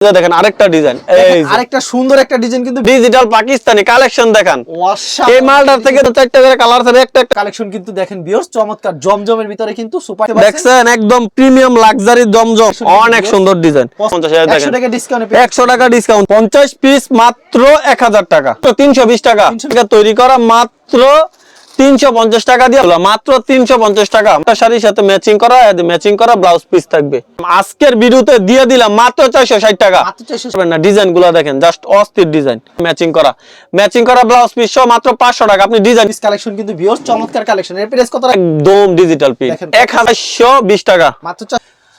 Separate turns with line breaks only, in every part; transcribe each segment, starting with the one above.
দেখেন আরেকটা ডিজাইন। এই
আরেকটা সুন্দর একটা ডিজাইন কিন্তু
ডিজিটাল পাকিস্তানি কালেকশন দেখান। এই মালটার থেকে তো চারটা করে কালার থাকে একটা
কালেকশন কিন্তু দেখেন বিয়স চমৎকার জমজমের ভিতরে কিন্তু সুপার
দেখছেন একদম প্রিমিয়াম লাক্সারি জমজম। অনেক সুন্দর ডিজাইন পঞ্চাশ হাজার
একশো টাকা ডিসকাউন্ট
একশো টাকা ডিসকাউন্ট পঞ্চাশ পিস মাত্র এক হাজার টাকা। তিনশো বিশ টাকা।
320
তৈরি করা মাত্র তিনশো পঞ্চাশ টাকা দিয়ে মাত্র তিনশো পঞ্চাশ টাকা। শাড়ির সাথে ম্যাচিং করা ম্যাচিং করা ব্লাউজ পিস থাকবে। আজকের ভিডিওতে দিয়ে দিলাম মাত্র চারশো ষাট টাকা।
মাত্র
না ডিজাইনগুলো দেখেন জাস্ট অস্থির ডিজাইন ম্যাচিং করা। ম্যাচিং করা ব্লাউজ পিস সহ মাত্র পাঁচশো টাকা। আপনি ডিজাইন
কালেকশন কিন্তু চমৎকার কালেকশন এর প্রাইস কত?
একদম ডিজিটাল পিস। এক হাজারশো বিশ টাকা।
মাত্র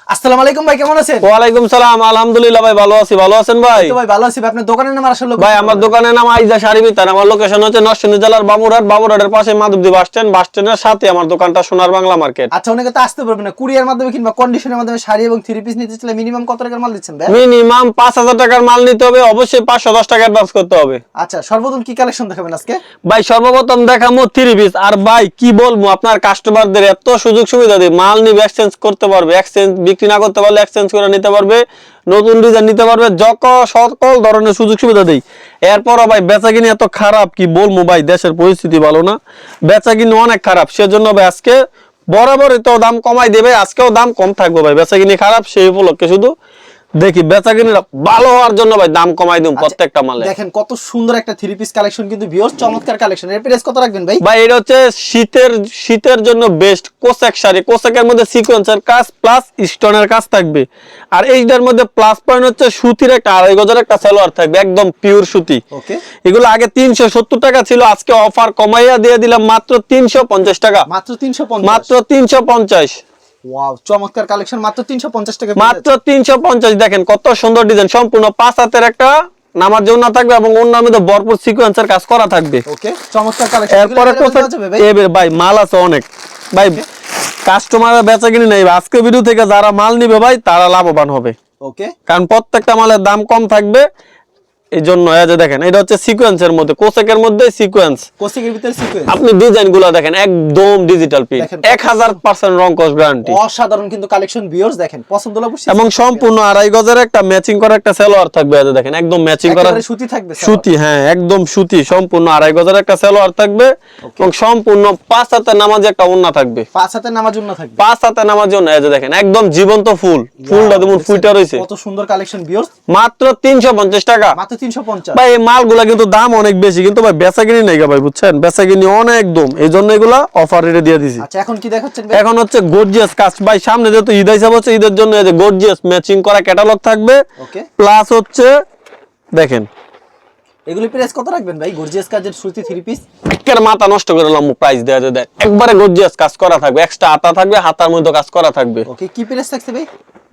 আসসালামু আলাইকুম ভাই কেমন আছেন?
ওয়ালাইকুম সালাম আলহামদুলিল্লাহ ভাই ভালো আছি। ভালো আছেন ভাই?
তো ভাই ভালো আছি আপনার দোকানের নাম আসলে
ভাই আমার দোকানের নাম আইজা শাড়ি বিতান আমার লোকেশন হচ্ছে নরসিংদী জেলার বাবুরহাট বাবুরহাটের পাশে মাধবদী বাস স্ট্যান্ড। বাস স্ট্যান্ডের সাথে আমার দোকানটা সোনার বাংলা মার্কেট।
আচ্ছা অনেকে তো আসতে পারবে না। কুরিয়ার মাধ্যমে কিংবা কন্ডিশনের মাধ্যমে শাড়ি এবং থ্রি পিস নিতে চাইলে মিনিমাম কত টাকার মাল দিচ্ছেন ভাই?
মিনিমাম পাঁচ হাজার টাকার মাল নিতে হবে। অবশ্যই টাকা অ্যাডভান্স করতে হবে।
আচ্ছা সর্বপ্রথম কি কালেকশন দেখাবেন আজকে?
ভাই সর্বপ্রথম দেখামো থ্রি পিস আর ভাই কি বলব আপনার কাস্টমারদের এত সুযোগ সুবিধা মাল নিবে এক্সচেঞ্জ করতে পারবে। এক্সচেঞ্জ বিক্রি না করতে পারলে এক্সচেঞ্জ করে নিতে পারবে, নতুন ডিজাইন নিতে পারবে, যক সকল ধরনের সুযোগ সুবিধা দেই। এরপর ভাই বেচাকিনি এত খারাপ কি বলব ভাই, দেশের পরিস্থিতি ভালো না। বেচাকিনি অনেক খারাপ, সেজন্য ভাই আজকে বরাবরই তো দাম কমাই দেবে, আজকেও দাম কম থাকবে ভাই। বেচাকিনি খারাপ, সেই উপলক্ষে শুধু দেখি বেচাকিনিটা ভালো হওয়ার জন্য ভাই দাম কমাই দিম প্রত্যেকটা মালে।
দেখেন কত সুন্দর একটা থ্রি পিস কালেকশন কিন্তু বিয়স চমৎকার কালেকশন এর প্রাইস কত রাখবেন ভাই?
ভাই এটা হচ্ছে শীতের শীতের জন্য বেস্ট কোসেক শাড়ি। কোসেকের মধ্যে সিকোয়েন্সের কাজ প্লাস স্টোনের কাজ থাকবে। আর এইটার মধ্যে প্লাস পয়েন্ট হচ্ছে সুতির একটা আড়াই গজের একটা সালোয়ার থাকবে একদম পিওর সুতি।
ওকে।
এগুলো আগে তিনশো সত্তর টাকা ছিল আজকে অফার কমাইয়া দিয়ে দিলাম মাত্র তিনশো পঞ্চাশ টাকা।
মাত্র তিনশো
মাত্র তিনশো পঞ্চাশ।
ওয়াও চমৎকার কালেকশন মাত্র তিনশো পঞ্চাশ টাকা
মাত্র তিনশো পঞ্চাশ দেখেন কত সুন্দর ডিজাইন সম্পূর্ণ পাঁচ হাতের একটা নামার জন্য থাকবে এবং মধ্যে ভরপুর সিকোয়েন্সের কাজ করা থাকবে।
ওকে চমৎকার কালেকশন
এরপরে কোথায় ভাই? মাল আছে অনেক। ভাই কাস্টমার বেচা কিনি নেই আজকে ভিডিও থেকে যারা মাল নিবে ভাই তারা লাভবান হবে।
ওকে
কারণ প্রত্যেকটা মালের দাম কম থাকবে এই জন্য যে দেখেন এটা হচ্ছে সিকোয়েন্সের মধ্যে কোসেকের মধ্যে সিকোয়েন্স
কোসিকের ভিতরে সিকোয়েন্স
আপনি ডিজাইনগুলো দেখেন একদম ডিজিটাল
দেখেন।
হাজার পার্সেন্ট রং কস গ্যারান্টি
অসাধারণ কিন্তু কালেকশন বিয়র্স দেখেন পছন্দ হলে অবশ্যই
এবং সম্পূর্ণ আড়াই গজের একটা ম্যাচিং করা একটা সেলোয়ার থাকবে এই দেখেন একদম ম্যাচিং করা
সুতি থাকবে
সুতি হ্যাঁ একদম সুতি সম্পূর্ণ আড়াই গজের একটা সেলোয়ার থাকবে। এবং সম্পূর্ণ পাঁচ হাতে নামাজে একটা ওন্না থাকবে।
পাঁচ হাতে নামার জন্য থাকবে।
পাঁচ হাতে নামার জন্য এই যে দেখেন একদম জীবন্ত ফুল। ফুলটা যেমন ফুইটা রয়েছে।
কত সুন্দর কালেকশন বিয়র্স
মাত্র তিনশো পঞ্চাশ টাকা।
মাত্র তিনশো পঞ্চাশ।
ভাই এই মালগুলা কিন্তু দাম অনেক বেশি কিন্তু ভাই বেচা কিনি নাই ভাই বুঝছেন? বেচা কিনি অনেক দম এই জন্য এগুলা অফার রেটে দিয়ে দিছি।
আচ্ছা এখন কি দেখাচ্ছেন
এখন হচ্ছে গর্জিয়াস কাজ ভাই সামনে যেহেতু ঈদ হিসাব হচ্ছে ঈদের জন্য গর্জিয়াস ম্যাচিং করা ক্যাটালগ থাকবে। প্লাস হচ্ছে দেখেন
এগুলি প্রাইস কত রাখবেন ভাই? গর্জিয়াস কাজের সুতি থ্রি পিস
একের মাথা নষ্ট করে প্রাইস দেয় একবারে গর্জিয়াস কাজ করা থাকবে। এক্সট্রা আতা থাকবে হাতার মধ্যে কাজ করা থাকবে।
ওকে কি প্রাইস থাকছে ভাই?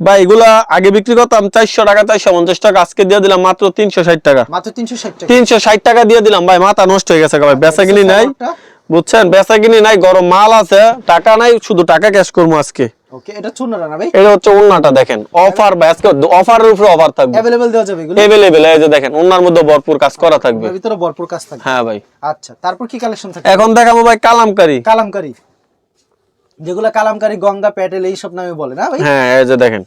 ভাই এগুলা আগে বিক্রি করতাম চারশো টাকা চারশো পঞ্চাশ টাকা। আজকে দিয়ে দিলাম মাত্র তিনশো ষাট টাকা।
মাত্র তিনশো ষাট টাকা।
তিনশো ষাট টাকা দিয়ে দিলাম। ভাই মাথা নষ্ট হয়ে গেছে ভাই বেচা কিনি নাই।
সালোয়ারটা?
বুঝছেন? বেচা কিনি নাই গরম মাল আছে টাকা নাই শুধু টাকা ক্যাশ করব আজকে।
ওকে এটা চুন না ভাই।
এটা হচ্ছে দেখেন। অফার আজকে অফারের উপরে অফার থাকবে।
দেওয়া যাবে এগুলো?
এভেলেবেল এই যে দেখেন মধ্যে ভরপুর কাজ করা থাকবে।
এর ভিতরে ভরপুর কাজ থাকবে।
হ্যাঁ ভাই।
আচ্ছা তারপর কি কালেকশন থাকবে?
এখন দেখাবো ভাই কালামকারি।
কালামকারি। যেগুলো কালামকারি গঙ্গা প্যাটেল এই সব নামে বলে না ভাই?
হ্যাঁ এই যে দেখেন।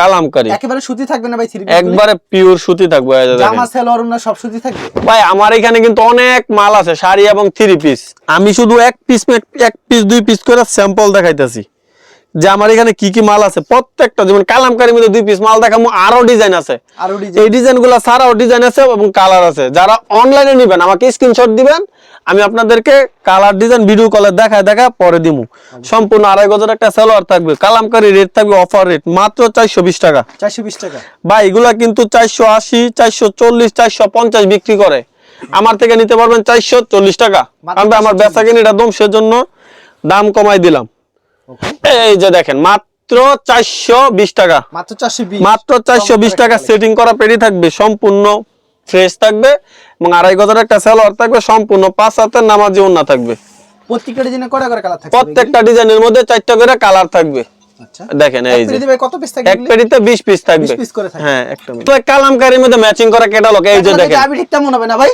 কালামকারি।
একেবারে সুতি থাকবে না ভাই থ্রি
একবারে পিওর সুতি থাকবে
জামা সেলোয়ার না সব সুতি থাকবে?
ভাই আমার এখানে কিন্তু অনেক মাল আছে শাড়ি এবং থ্রি পিস আমি শুধু এক পিস এক পিস দুই পিস করে স্যাম্পল দেখাইতেছি। যে আমার এখানে কি কি মাল আছে? প্রত্যেকটা যেমন কালামকারির মধ্যে দুই পিস মাল দেখাবো আরও ডিজাইন আছে।
আরও ডিজাইন
এই ডিজাইনগুলা ছাড়াও ডিজাইন আছে এবং কালার আছে। যারা অনলাইনে নিবেন আমাকে স্ক্রিনশট দিবেন আমি আপনাদেরকে কালার ডিজাইন ভিডিও কলে দেখায় দেখা পরে দিমু। সম্পূর্ণ আড়াই গজের একটা সালোয়ার থাকবে। কালামকারি রেট থাকবে অফার রেট মাত্র চারশো বিশ টাকা।
চারশো বিশ টাকা।
ভাই এগুলা কিন্তু চারশো আশি চারশো চল্লিশ চারশো পঞ্চাশ বিক্রি করে। আমার থেকে নিতে পারবেন চারশো চল্লিশ টাকা। আমি আমার বেচা কিনিটা দম সেজন্য দাম কমাই দিলাম। এই যে দেখেন মাত্র চারশো বিশ টাকা।
মাত্র চারশো বিশ।
মাত্র চারশো বিশ টাকা সেটিং করা পেরি থাকবে সম্পূর্ণ ফ্রেশ থাকবে এবং আড়াই গজের একটা সালোয়ার থাকবে সম্পূর্ণ পাঁচ হাতের নামাজি ওন্না থাকবে।
প্রত্যেকটা ডিজাইনে কটা করে কালার থাকবে
প্রত্যেকটা ডিজাইনের মধ্যে চারটা করে কালার থাকবে। দেখেন এই যে।
কত পিস থাকবে
এক পেটিতে বিশ পিস থাকবে।
20 piece করে থাকবে।
হ্যাঁ একটা তো কালামকারির মধ্যে ম্যাচিং করা ক্যাটালগ এই যে দেখেন।
আমি ঠিক তেমন হবে না ভাই?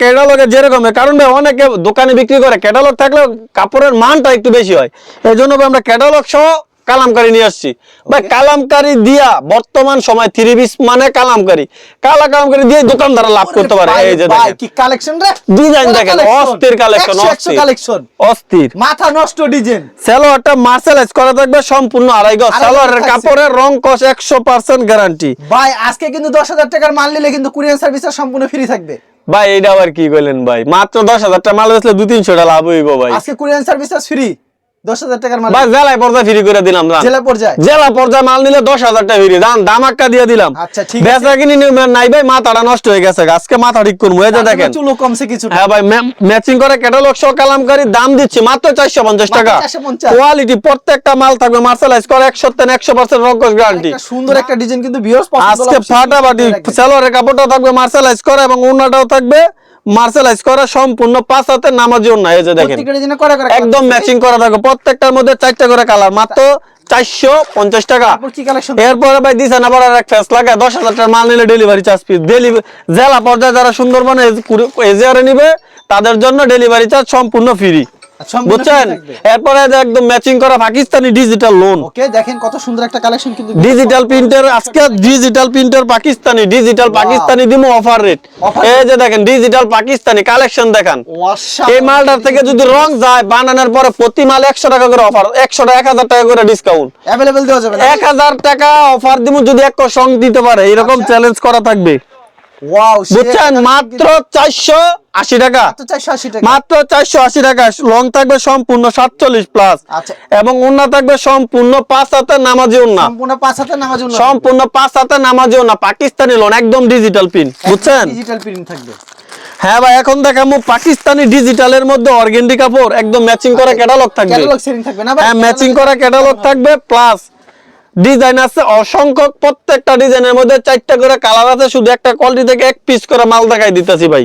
ক্যাটালগে যেরকম কারণ ভাই অনেকে দোকানে বিক্রি করে ক্যাটালগ থাকলে কাপড়ের মানটা একটু বেশি হয়। এই জন্য আমরা ক্যাটালগ সহ কালামকারি নিয়ে আসছি। ভাই কালামকারি দিয়া বর্তমান সময় থ্রি পিস মানে কালামকারি। কালা কালামকারি দিয়ে দোকানদার লাভ করতে পারে। এই যে
ভাই, কি কালেকশন রে?
ডিজাইন দেখেন অস্থির কালেকশন অস্থির।
কালেকশন
অস্থির।
মাথা নষ্ট ডিজাইন
সালোয়ারটা মার্শালাইজ করা থাকবে সম্পূর্ণ আড়াই গজ।
গজ
কাপড়ের রং একশো পার্সেন্ট গ্যারান্টি
ভাই আজকে কিন্তু দশ হাজার টাকার মাল নিলে কিন্তু কুরিয়ার সার্ভিসের সম্পূর্ণ ফ্রি থাকবে।
ভাই এইটা আবার কি কইলেন ভাই? মাত্র দশ হাজার টাকা মাল বেচলে দু তিনশো টাকা লাভ হইব ভাই।
আজকে কুরিয়ার সার্ভিস ফ্রি দশ হাজার টাকার মাল
জেলায় পর্যায়ে ফ্রি করে দিলাম দাম
জেলা পর্যায়ে?
জেলা পর্যায়ে মাল নিলে দশ হাজার টাকা ফ্রি। দাম দামাক্কা দিয়ে দিলাম।
আচ্ছা, ঠিক
বেচা কিনি নাই ভাই মাথাটা নষ্ট হয়ে গেছে আজকে মাথা ঠিক করব এই যে দেখেন।
চুলো কমছে কিছু
হ্যাঁ ভাই ম্যাচিং করে ক্যাটালগ সহ কালামকারি দাম দিচ্ছি মাত্র চারশো পঞ্চাশ টাকা। কোয়ালিটি প্রত্যেকটা মাল থাকবে মার্শালাইজ করে একশো তেন একশো পার্সেন্ট রঙ্কস গ্যারান্টি
একটা সুন্দর একটা ডিজাইন কিন্তু ভিউয়ার্স
আজকে ফাটাফাটি সালোয়ারের কাপড়টাও থাকবে মার্শালাইজ করা এবং ওড়নাটাও থাকবে। মার্শালাইজ করা সম্পূর্ণ পাঁচ হাতে নামার জন্য এই যে দেখেন। একদম ম্যাচিং করা থাকে প্রত্যেকটার মধ্যে চারটা করে কালার মাত্র চারশো পঞ্চাশ টাকা। এরপরে ভাই দিছেন আবার এক ফ্যাস লাগায় দশ হাজার টাকা মাল নিলে ডেলিভারি চার্জ ফ্রি ডেলিভারি জেলা পর্যায়ে যারা সুন্দরবনে এজিয়ারে নিবে তাদের জন্য ডেলিভারি চার্জ সম্পূর্ণ ফ্রি বুঝছেন? এরপরে একদম ম্যাচিং করা পাকিস্তানি ডিজিটাল লোন
ওকে দেখেন কত সুন্দর একটা কালেকশন কিন্তু
ডিজিটাল প্রিন্টার আজকে digital printer Pakistani digital Pakistani দিমু অফার রেট এই যে দেখেন ডিজিটাল পাকিস্তানি কালেকশন দেখান। এই মালটার থেকে যদি রং যায় বানানোর পরে প্রতি মাল একশো টাকা করে অফার একশো টাকা এক হাজার টাকা করে ডিসকাউন্ট
দেওয়া যাবে
এক হাজার টাকা অফার দিব যদি এক সং দিতে পারে। এরকম
আচ্ছা।
চ্যালেঞ্জ করা থাকবে। বুঝছেন? মাত্র চারশো আশি টাকা।
মাত্র 480 টাকা।
মাত্র চারশো আশি টাকা। লং থাকবে সম্পূর্ণ সাতচল্লিশ প্লাস
আচ্ছা।
এবং উন্না থাকবে সম্পূর্ণ পাঁচ হাতে নামাজি উন্না।
সম্পূর্ণ পাঁচ হাতে নামাজ জন্য
সম্পূর্ণ পাঁচ হাতে নামাজি উন্না। পাকিস্তানি লোন একদম ডিজিটাল পিন বুঝছেন?
ডিজিটাল প্রিন্ট থাকবে।
হ্যাঁ ভাই এখন দেখাবো পাকিস্তানি ডিজিটালের মধ্যে অর্গেন্ডি কাপড় একদম ম্যাচিং করা ক্যাটালগ থাকবে।
সেটিং থাকবে
হ্যাঁ ম্যাচিং করা ক্যাটালগ থাকবে প্লাস ডিজাইন আছে অসংখ্য প্রত্যেকটা ডিজাইনের মধ্যে চারটা করে কালার আছে শুধু একটা কোয়ালিটি থেকে এক পিস করে মাল দেখাই দিতেছি ভাই।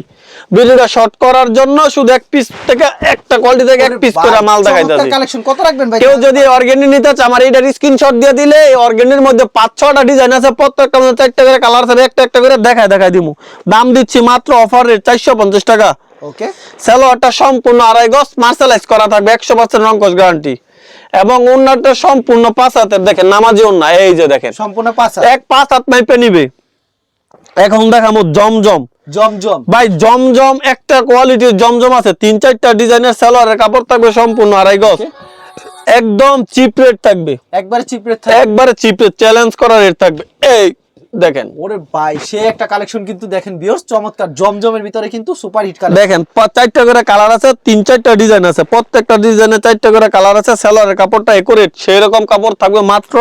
ভিডিওটা শর্ট করার জন্য শুধু এক পিস থেকে একটা কোয়ালিটি থেকে এক পিস করে মাল দেখাই দিতেছি।
কালেকশন কত রাখবেন ভাই?
কেউ যদি অর্গেনি নিতে চায় আমার এইটার স্ক্রিনশট দিয়ে দিলে এই অর্গেনির মধ্যে পাঁচ ছটা ডিজাইন আছে প্রত্যেকটা মধ্যে চারটা করে কালার আছে একটা একটা করে দেখায় দেখাই দিমু। দাম দিচ্ছি মাত্র অফার রেট চারশো পঞ্চাশ টাকা।
ওকে
সালোয়ারটা সম্পূর্ণ আড়াই গজ মার্শালাইজ করা থাকবে একশো পার্সেন্ট রঙ্কস গ্যারান্টি এবং উন্নাটা সম্পূর্ণ পাঁচ হাতের। দেখেন নামাজি উন্না এই যে দেখেন।
সম্পূর্ণ পাঁচ হাত।
এক পাঁচ হাত মাইপে নিবে। এখন দেখামো জমজম।
জমজম।
ভাই জমজম একটা কোয়ালিটির জমজম আছে। তিন চারটা ডিজাইনের সালোয়ারের কাপড় থাকবে সম্পূর্ণ আড়াই গজ। একদম চিপ রেট থাকবে।
একবারে চিপ রেট
একবারে চিপ রেট চ্যালেঞ্জ করা রেট থাকবে। এই দেখেন।
ওরে ভাই সে একটা কালেকশন কিন্তু দেখেন বিয়স চমৎকার জমজমের ভিতরে কিন্তু সুপার হিট কালেকশন
দেখেন চারটা করে কালার আছে তিন চারটা ডিজাইন আছে প্রত্যেকটা ডিজাইনে চারটা করে কালার আছে সেলারের কাপড়টা একুরেট সেই রকম কাপড় থাকবে মাত্র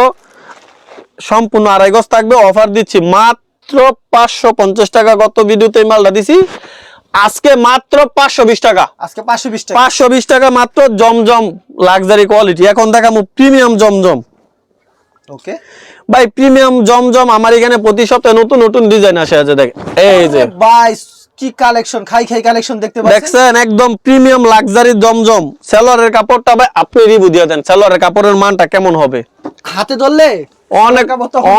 সম্পূর্ণ আড়াই গজ থাকবে অফার দিচ্ছি মাত্র পাঁচশো পঞ্চাশ টাকা গত ভিডিওতে মালটা দিছি। আজকে মাত্র পাঁচশো বিশ টাকা।
আজকে পাঁচশো বিশ টাকা।
পাঁচশো বিশ টাকা মাত্র জমজম লাক্সারি কোয়ালিটি এখন দেখাবো প্রিমিয়াম জমজম।
ওকে
ভাই প্রিমিয়াম জমজম আমার এখানে প্রতি সপ্তাহে নতুন নতুন ডিজাইন আসে আছে দেখেন এই যে।
ভাই কি কালেকশন খাই খাই কালেকশন দেখতে পাচ্ছেন?
দেখছেন একদম প্রিমিয়াম লাক্সারি জমজম। সেলরের কাপড়টা ভাই আপনি রিভিউ দিয়ে দেন সেলরের কাপড়ের মানটা কেমন হবে?
হাতে ধরলে?
অনেক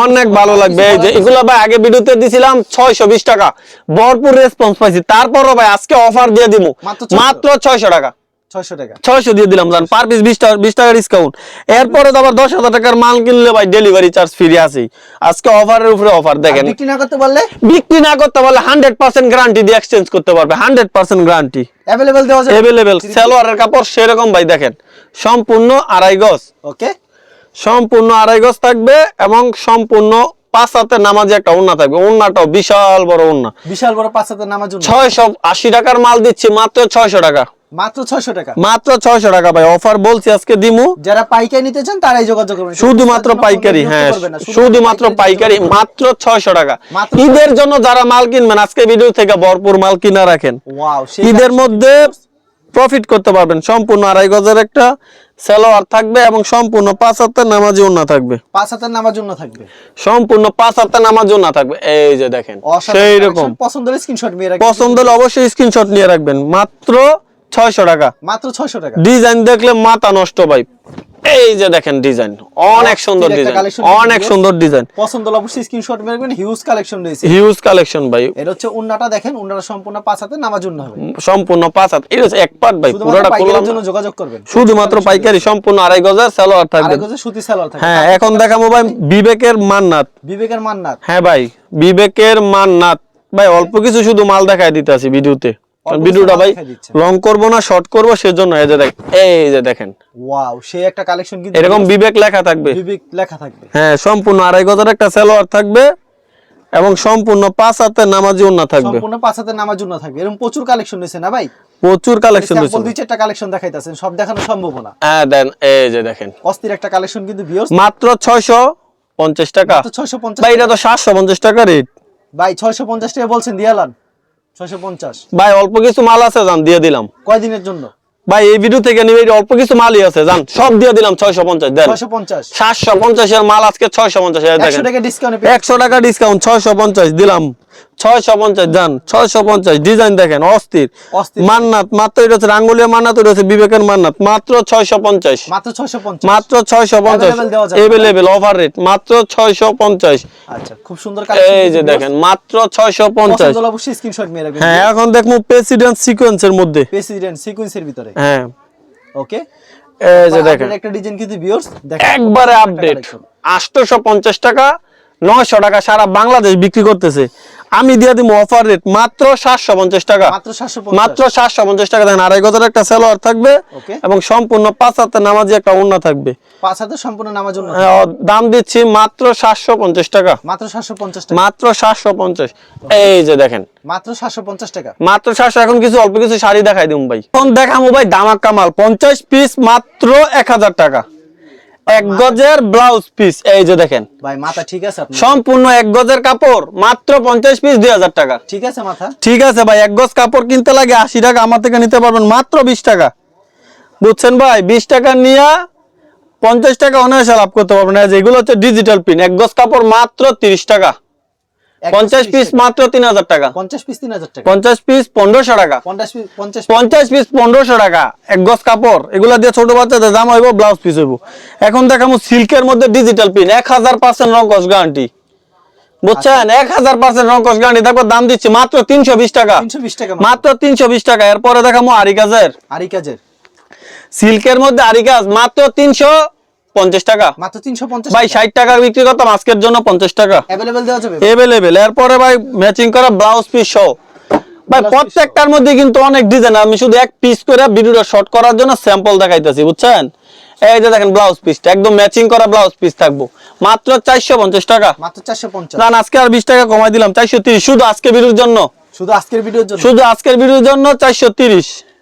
অনেক ভালো লাগবে। এই যে এগুলো ভাই আগে ভিডিওতে দিছিলাম ছয়শো বিশ টাকা। ভরপুর রেসপন্স পাইছি। তারপরও ভাই আজকে অফার দিয়ে দিব
মাত্র 600
মাত্র ছয়শো টাকা।
ছয়শো
দিয়ে দিলাম জান পার পিস বিশ টাকা বিশ টাকা ডিসকাউন্ট এরপরে তো আবার দশ হাজার টাকার মাল কিনলে ভাই ডেলিভারি চার্জ ফ্রি আছেই। আজকে অফারের উপরে অফার দেখেন।
বিক্রি না করতে পারলে?
বিক্রি না করতে পারলে হান্ড্রেড পার্সেন্ট গ্যারান্টি দিয়ে এক্সচেঞ্জ করতে পারবে হান্ড্রেড পার্সেন্ট গ্যারান্টি
অ্যাভেলেবল দেওয়া যাবে।
এভেলেবেল সালোয়ারের কাপড় সেরকম ভাই দেখেন। সম্পূর্ণ আড়াই গজ।
ওকে
সম্পূর্ণ আড়াই গজ থাকবে এবং সম্পূর্ণ পাঁচ হাতের নামাজে একটা ওন্না থাকবে। ওন্নাটাও বিশাল বড় ওন্না
বিশাল বড় পাঁচ হাতের
ছয়শো আশি টাকার মাল দিচ্ছি মাত্র ছয়শো টাকা।
মাত্র ছয়শো টাকা।
মাত্র ছয়শো টাকা ভাই অফার বলছি আজকে দিমু।
যারা পাইকারি নিতে চান তারাই যোগাযোগ করবেন।
শুধুমাত্র পাইকারি হ্যাঁ শুধুমাত্র পাইকারি মাত্র ছয়শো টাকা। ঈদের জন্য যারা মাল কিনবেন আজকে ভিডিও থেকে ভরপুর মাল কিনা রাখেন।
ওয়াও
ঈদের মধ্যে প্রফিট করতে পারবেন। সম্পূর্ণ আড়াই গজের একটা সালোয়ার থাকবে এবং সম্পূর্ণ পাঁচ হাতের নামাজি ওন্না থাকবে।
পাঁচ হাতের নামাজ জন্য থাকবে।
সম্পূর্ণ পাঁচ হাতের নামাজ না থাকবে। এই যে দেখেন সেই রকম।
পছন্দ হলে স্ক্রিনশট মেয়ে রাখবেন।
পছন্দ হলে অবশ্যই স্ক্রিনশট নিয়ে রাখবেন। মাত্র ছয়শো টাকা।
মাত্র ছয়শো টাকা।
ডিজাইন দেখলে মাথা নষ্ট ভাই। এই যে দেখেন ডিজাইন অনেক সুন্দর ডিজাইন অনেক সুন্দর ডিজাইন।
পছন্দ হলে অবশ্যই স্ক্রিনশট মেরবেন হিউজ কালেকশন রয়েছে।
হিউজ কালেকশন ভাই।
এটা হচ্ছে উন্নাটা দেখেন উন্নাটা সম্পূর্ণ পাঁচ হাতে নামাজ উন্না হবে।
সম্পূর্ণ পাঁচ হাত এটা হচ্ছে এক পার্ট ভাই পুরোটা করলাম
জন্য যোগাযোগ করবেন।
শুধুমাত্র পাইকারি সম্পূর্ণ আড়াই গজার সালোয়ার থাকবে।
আরেক হচ্ছে সুতি সালোয়ার থাকে
হ্যাঁ এখন দেখাবো ভাই বিবেকের মান্নাত।
বিবেকের মান্নাত।
হ্যাঁ ভাই বিবেকের মান্নাত। ভাই অল্প কিছু শুধু মাল দেখায় দিতে আছি ভিডিওতে। ভিডিওটা ভাই। লং করব না শর্ট করব সেজন্য এই যে এই যে দেখেন।
ওয়াও একটা কালেকশন কিন্তু
এরকম বিবেক লেখা থাকবে।
বিবেক লেখা থাকবে।
হ্যাঁ সম্পূর্ণ আড়াই গজার একটা সালোয়ার থাকবে এবং সম্পূর্ণ পাঁচ নামাজি ওন্না থাকবে।
সম্পূর্ণ পাঁচ হাতে নামাজ থাকবে। এরকম প্রচুর কালেকশন রয়েছে না ভাই?
প্রচুর কালেকশন
দুই চারটা কালেকশন দেখাইতেছেন সব দেখানো সম্ভব না।
হ্যাঁ দেন এই যে দেখেন।
অস্থির একটা কালেকশন কিন্তু ভিউয়ার্স
মাত্র ছয়শো পঞ্চাশ টাকা।
তো 650
ভাই এটা তো সাতশো পঞ্চাশ টাকা রেট
ভাই 650 টাকা বলছেন দিয়ালান 650
ভাই অল্প কিছু মাল আছে জান দিয়ে দিলাম।
জন্য?
ভাই এই ভিডিও থেকে নিবে অল্প কিছু মালই আছে জান সব দিয়ে দিলাম ছয়শো পঞ্চাশ দেন।
650
সাতশো পঞ্চাশের মাল আজকে ছয়শো পঞ্চাশ
একশো
দেখেন
টাকা ডিসকাউন্ট
একশো টাকা ডিসকাউন্ট ছয়শো পঞ্চাশ দিলাম। ছয়শো পঞ্চাশ যান ছয়শো পঞ্চাশ ডিজাইন দেখেন অস্থির।
অস্থির।
মান্নাত মাত্র এটা হচ্ছে রাঙ্গুলিয়া মান্নাত এটা হচ্ছে বিবেকের মান্নাত মাত্র ছয়শো পঞ্চাশ।
মাত্র 650
মাত্র ছয়শো পঞ্চাশ।
Available দেওয়া যাবে।
এভেলেবেল অফার রেট মাত্র ছয়শো পঞ্চাশ।
আচ্ছা খুব সুন্দর
এই যে দেখেন মাত্র ছয়শো পঞ্চাশ।
পছন্দ হলে অবশ্যই স্ক্রিনশট মেরে
হ্যাঁ এখন দেখব প্রেসিডেন্ট সিকোয়েন্সের মধ্যে।
প্রেসিডেন্ট সিকোয়েন্সের ভিতরে।
হ্যাঁ।
ওকে
এই যে দেখেন।
একটা ডিজাইন কিন্তু ভিউয়ার্স দেখেন।
একবারে আপডেট
collection।
আটশোশো পঞ্চাশ টাকা নয়শো টাকা সারা বাংলাদেশ বিক্রি করতেছে। আমি দিয়ে দিব অফার রেট মাত্র সাতশো পঞ্চাশ টাকা।
মাত্র
সাতশো পঞ্চাশ। টাকা দেখেন আড়াই গজার একটা সেলোয়ার থাকবে এবং সম্পূর্ণ পাঁচ হাতে নামাজি একটা উন্না থাকবে।
পাঁচ হাতে সম্পূর্ণ নামার
দাম দিচ্ছি মাত্র সাতশো পঞ্চাশ টাকা।
মাত্র 750 টাকা।
মাত্র সাতশো পঞ্চাশ। এই যে দেখেন।
মাত্র 750 টাকা।
মাত্র সাতশো এখন কিছু অল্প কিছু শাড়ি দেখাই দিম ভাই। এখন দেখামো ভাই দামাক কামাল পঞ্চাশ পিস মাত্র এক হাজার টাকা। এক গজের ব্লাউজ পিস এই যে দেখেন।
ভাই মাথা ঠিক আছে
সম্পূর্ণ এক গজের কাপড় মাত্র পঞ্চাশ পিস দুই হাজার টাকা।
ঠিক আছে মাথা?
ঠিক আছে ভাই এক গজ কাপড় কিনতে লাগে আশি টাকা আমার থেকে নিতে পারবেন মাত্র বিশ টাকা। বুঝছেন ভাই বিশ টাকা নিয়ে পঞ্চাশ টাকা অনায়াসে লাভ করতে পারবেন। এগুলো হচ্ছে ডিজিটাল পিন এক গজ কাপড় মাত্র তিরিশ টাকা। পঞ্চাশ পিস মাত্র তিন হাজার টাকা।
50 পিস 3000 টাকা।
পঞ্চাশ পিস পনেরোশো টাকা।
50 পিস 50
পঞ্চাশ পিস পনেরোশো টাকা। এক গজ কাপড়। এগুলা দিয়ে ছোট বাচ্চাদের দাম হইব ব্লাউজ পিস হইব। এখন দেখাবো সিল্কের মধ্যে ডিজিটাল পিন এক হাজার পার্সেন্ট রঙ্কস গ্যারান্টি বুঝছেন? এক হাজার পার্সেন্ট গ্যারান্টি তারপর দাম দিচ্ছি মাত্র তিনশো বিশ টাকা।
320 টাকা
মাত্র। তিনশো বিশ টাকা। এরপরে দেখাবো আরিকাজের।
আরি কাজের
সিল্কের মধ্যে আরিকাজ মাত্র তিনশো পঞ্চাশ টাকা
মাত্র 350
ভাই ষাট টাকার বিক্রি করতাম আজকের জন্য পঞ্চাশ টাকা
अवेलेबल দেওয়া যাবে
এভেলেবেল এরপরে ভাই ম্যাচিং করা ব্লাউজ পিস সহ ভাই
Blouse piece
প্রত্যেকটার মধ্যে কিন্তু অনেক ডিজাইন আমি শুধু এক পিস করে ভিডিওটা শর্ট করার জন্য স্যাম্পল দেখাইতেছি বুঝছেন এই যে দেখেন ব্লাউজ পিসটা একদম ম্যাচিং করা ব্লাউজ পিস থাকবো মাত্র চারশো পঞ্চাশ টাকা
মাত্র 450
না আজকে আর বিশ টাকা কমাই দিলাম চারশো তিরিশ শুধু আজকে ভিডিওর জন্য
শুধু আজকের ভিডিওর জন্য
শুধু আজকের ভিডিওর জন্য চারশো তিরিশ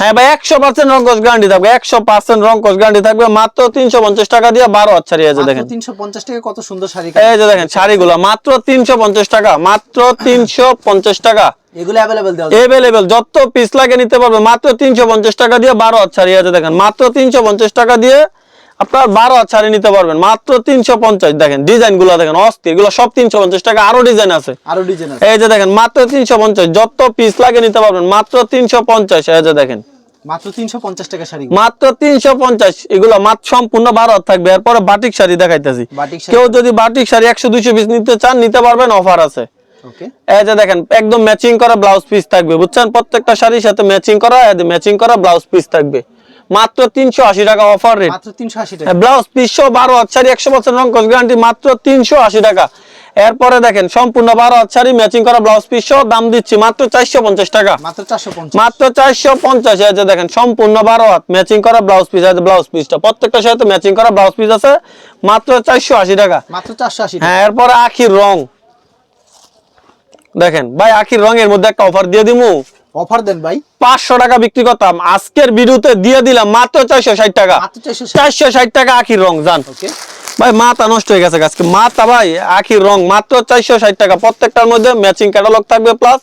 হ্যাঁ ভাই একশো পার্সেন্ট রঙ্কস গ্যারান্টি থাকবে একশো পার্সেন্ট রঙ্কস গ্যারান্টি থাকবে মাত্র তিনশো পঞ্চাশ টাকা দিয়ে বারো হাত শাড়ি আছে দেখেন
350 টাকা কত সুন্দর শাড়ি
এই যে দেখেন শাড়িগুলো মাত্র তিনশো পঞ্চাশ টাকা মাত্র তিনশো পঞ্চাশ টাকা
এগুলো अवेलेबल দেওয়া যাবে
এভেলেবেল যত পিস লাগে নিতে পারবে মাত্র তিনশো পঞ্চাশ টাকা দিয়ে বারো হাত শাড়ি আছে দেখেন মাত্র তিনশো পঞ্চাশ টাকা দিয়ে আপনার বারো শাড়ি নিতে পারবেন। মাত্র তিনশো পঞ্চাশ দেখেন ডিজাইনগুলো দেখেন অস্থির। এগুলো সব তিনশো পঞ্চাশ টাকা। আরও ডিজাইন আছে।
আরও ডিজাইন
এই যে দেখেন মাত্র তিনশো পঞ্চাশ যত পিস লাগে নিতে পারবেন। মাত্র তিনশো পঞ্চাশ এই যে দেখেন।
মাত্র 350 টাকা শাড়ি।
মাত্র তিনশো পঞ্চাশ এগুলো মাত্র সম্পূর্ণ বারো হাত থাকবে। এরপরে বাটিক শাড়ি দেখাইতেছি। কেউ যদি বাটিক শাড়ি একশো দুইশো পিস নিতে চান নিতে পারবেন অফার আছে। এই যে দেখেন একদম ম্যাচিং করা ব্লাউজ পিস থাকবে বুঝছেন? প্রত্যেকটা শাড়ির সাথে ম্যাচিং করা ম্যাচিং করা ব্লাউজ পিস থাকবে। মাত্র তিনশো আশি টাকা অফার রেট
মাত্র 380 টাকা।
ব্লাউজ পিসশো বারো হাত শাড়ি একশো বছর রং গ্যারান্টি মাত্র তিনশো আশি টাকা। এরপরে দেখেন সম্পূর্ণ বারো হাত শাড়ি ম্যাচিং করা ব্লাউজ পিসশো দাম দিচ্ছি মাত্র চারশো পঞ্চাশ টাকা।
মাত্র
চারশো পঞ্চাশ। যে দেখেন সম্পূর্ণ বারো হাত ম্যাচিং করা ব্লাউজ পিস আছে ব্লাউজ পিসটা প্রত্যেকটার সাথে ম্যাচিং করা ব্লাউজ পিস আছে মাত্র চারশো আশি টাকা।
মাত্র 480 টাকা।
হ্যাঁ এরপরে আখির রং। দেখেন ভাই আখির রঙের মধ্যে একটা অফার দিয়ে দিমু।
অফার দেন ভাই।
পাঁচশো টাকা বিক্রি করতাম। আজকের ভিডিওতে দিয়ে দিলাম মাত্র চারশো ষাট টাকা।
মাত্র 460
টাকা আখির রং জান।
ওকে।
ভাই মাথা নষ্ট হয়ে গেছে আজকে। মাথা ভাই আখির রং মাত্র চারশো ষাট টাকা। প্রত্যেকটার মধ্যে ম্যাচিং ক্যাটালগ থাকবে প্লাস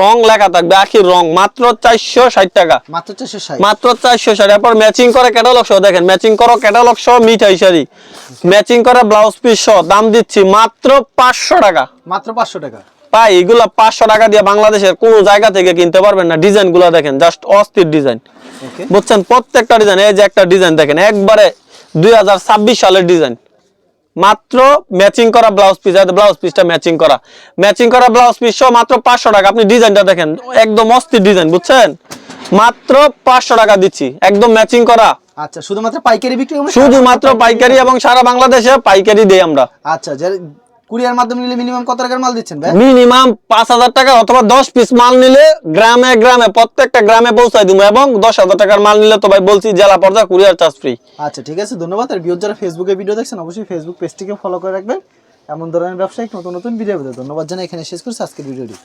রং লেখা থাকবে আখির রং মাত্র চারশো ষাট টাকা।
মাত্র চারশো ষাট।
মাত্র চারশো শাড়ি এরপর ম্যাচিং করে ক্যাটালগ সহ দেখেন ম্যাচিং করো ক্যাটালগ সহ মিঠাই শাড়ি। ম্যাচিং করে ব্লাউজ পিস সহ দাম দিচ্ছি মাত্র পাঁচশো টাকা।
মাত্র পাঁচশো টাকা।
ভাই এগুলা পাঁচশো টাকা দিয়ে বাংলাদেশের কোনো জায়গা থেকে কিনতে পারবেন না। ডিজাইনগুলা দেখেন জাস্ট অস্থির ডিজাইন। বুঝছেন? প্রত্যেকটা ডিজাইন এই যে একটা ডিজাইন দেখেন একবারে দুই সালের ডিজাইন। মাত্র ম্যাচিং করা ব্লাউজ পিস ব্লাউজ পিসটা ম্যাচিং করা। ম্যাচিং করা ব্লাউজ পিস সহ মাত্র পাঁচশো টাকা। আপনি ডিজাইনটা দেখেন একদম অস্থির ডিজাইন বুঝছেন? মাত্র পাঁচশো টাকা দিচ্ছি একদম ম্যাচিং করা।
আচ্ছা শুধুমাত্র পাইকারি বিক্রি
শুধুমাত্র পাইকারি এবং সারা বাংলাদেশে পাইকারি দেই আমরা।
আচ্ছা কুরিয়ার মাধ্যমে নিলে মিনিমাম কত টাকার মাল দিচ্ছেন ভাই?
মিনিমাম পাঁচ হাজার টাকা অথবা দশ পিস মাল নিলে গ্রামে গ্রামে প্রত্যেকটা গ্রামে পৌঁছাই দিব এবং দশ হাজার টাকার মাল নিলে তো ভাই বলছি জেলা পর্যায়ে কুরিয়ার চার্জ ফ্রি
আচ্ছা ঠিক আছে ধন্যবাদ। আর ভিউজ যারা ফেসবুকে ভিডিও দেখছেন অবশ্যই ফেসবুক পেজটিকে ফলো করে রাখবেন। এমন ধরনের ব্যবসায়িক নতুন নতুন ভিডিও পেতে ধন্যবাদ জানাই। এখানে শেষ করছি। আজকের ভিডিওটি